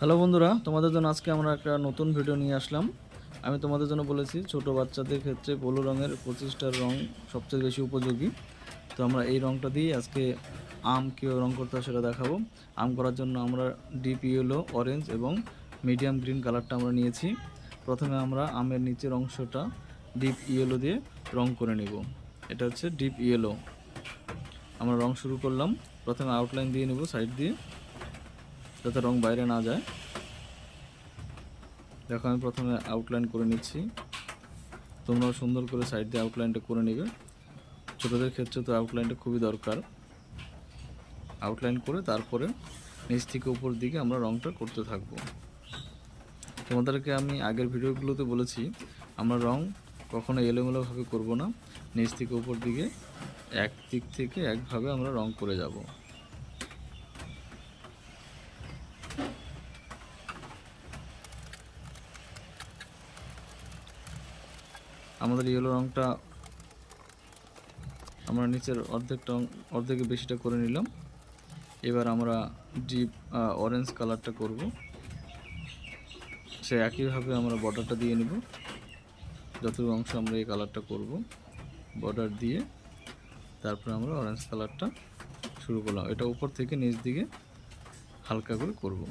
Hello বন্ধুরা, তোমাদের জন্য আজকে আমরা একটা নতুন ভিডিও নিয়ে আসলাম। আমি তোমাদের জন্য বলেছি, ছোট বাচ্চাদের ক্ষেত্রে ব্লু রঙের পঁচিশটার রং সবচেয়ে বেশি উপযোগী। তো আমরা এই রংটা দিয়ে আজকে আম কীভাবে রং করতে হয় সেটা দেখাবো। আম করার জন্য আমরা ডিপ ইয়েলো অরেঞ্জ এবং মিডিয়াম গ্রিন কালারটা আমরা নিয়েছি। প্রথমে আমরা আমের নিচের অংশটা ডিপ ইয়েলো দিয়ে রং করে নিব। এটা হচ্ছে ডিপ ইয়েলো আমরা রং শুরু করলাম। প্রথমে আউটলাইন দিয়ে নেব সাইড দিয়ে। যাতে রং বাইরে না যায়। দেখো, আমি প্রথমে আউটলাইন করে নিচ্ছি। তোমরাও সুন্দর করে সাইড দিয়ে আউটলাইনটা করে নেবে। ছোটোদের ক্ষেত্রে তো আউটলাইনটা খুবই দরকার। আউটলাইন করে তারপরে নিচ থেকে উপর দিকে আমরা রংটা করতে থাকব। তোমাদেরকে আমি আগের ভিডিওগুলোতে বলেছি, আমরা রং কখনো এলোমেলোভাবে করব না। নিচ থেকে উপর দিকে এক দিক থেকে একভাবে আমরা রং করে যাব। আমাদের ইয়েলো রংটা আমরা নিচের অর্ধেকটা অং- অর্ধেকে বেশিটা করে নিলাম। এবার আমরা ডিপ অরেঞ্জ কালারটা করব। সে একইভাবে আমরা বর্ডারটা দিয়ে নেব। যতটুকু অংশ আমরা এই কালারটা করব বর্ডার দিয়ে। তারপরে আমরা অরেঞ্জ কালারটা শুরু করলাম। এটা উপর থেকে নিচ দিকে হালকা করে করব।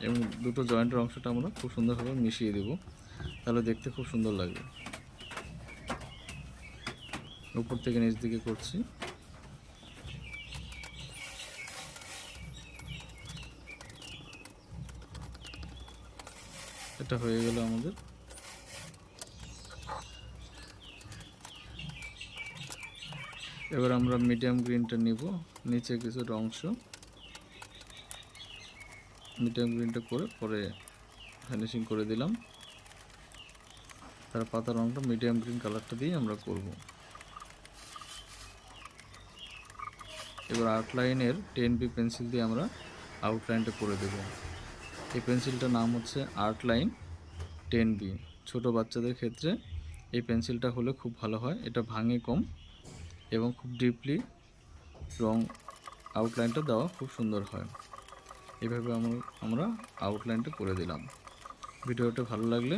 এবং দুটো জয়েন্টের অংশটা আমরা খুব সুন্দরভাবে মিশিয়ে দেব। তাহলে দেখতে খুব সুন্দর লাগবে। উপর থেকে নিচ দিকে করছি। এটা হয়ে গেল আমাদের। এবার আমরা মিডিয়াম গ্রিনটা নিব। নিচে কিছুটা অংশ। মিডিয়াম গ্রিনটা করে পরে ফিনিশিং করে দিলাম। তার পাতার রংটা মিডিয়াম গ্রিন কালারটা দিয়ে আমরা করব। এবার আউটলাইনের টেন বি পেন্সিল দিয়ে আমরা আউটলাইনটা করে দেব। এই পেন্সিলটার নাম হচ্ছে আর্টলাইন টেন বি ছোটো বাচ্চাদের ক্ষেত্রে এই পেন্সিলটা হলে খুব ভালো হয়, এটা ভাঙে কম এবং খুব ডিপলি রং আউটলাইনটা দেওয়া খুব সুন্দর হয়। এভাবে আমরা আউটলাইনটা করে দিলাম। ভিডিওটা ভালো লাগলে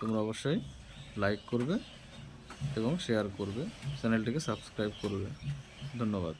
তোমরা অবশ্যই লাইক করবে এবং শেয়ার করবে, চ্যানেলটিকে সাবস্ক্রাইব করবে। ধন্যবাদ।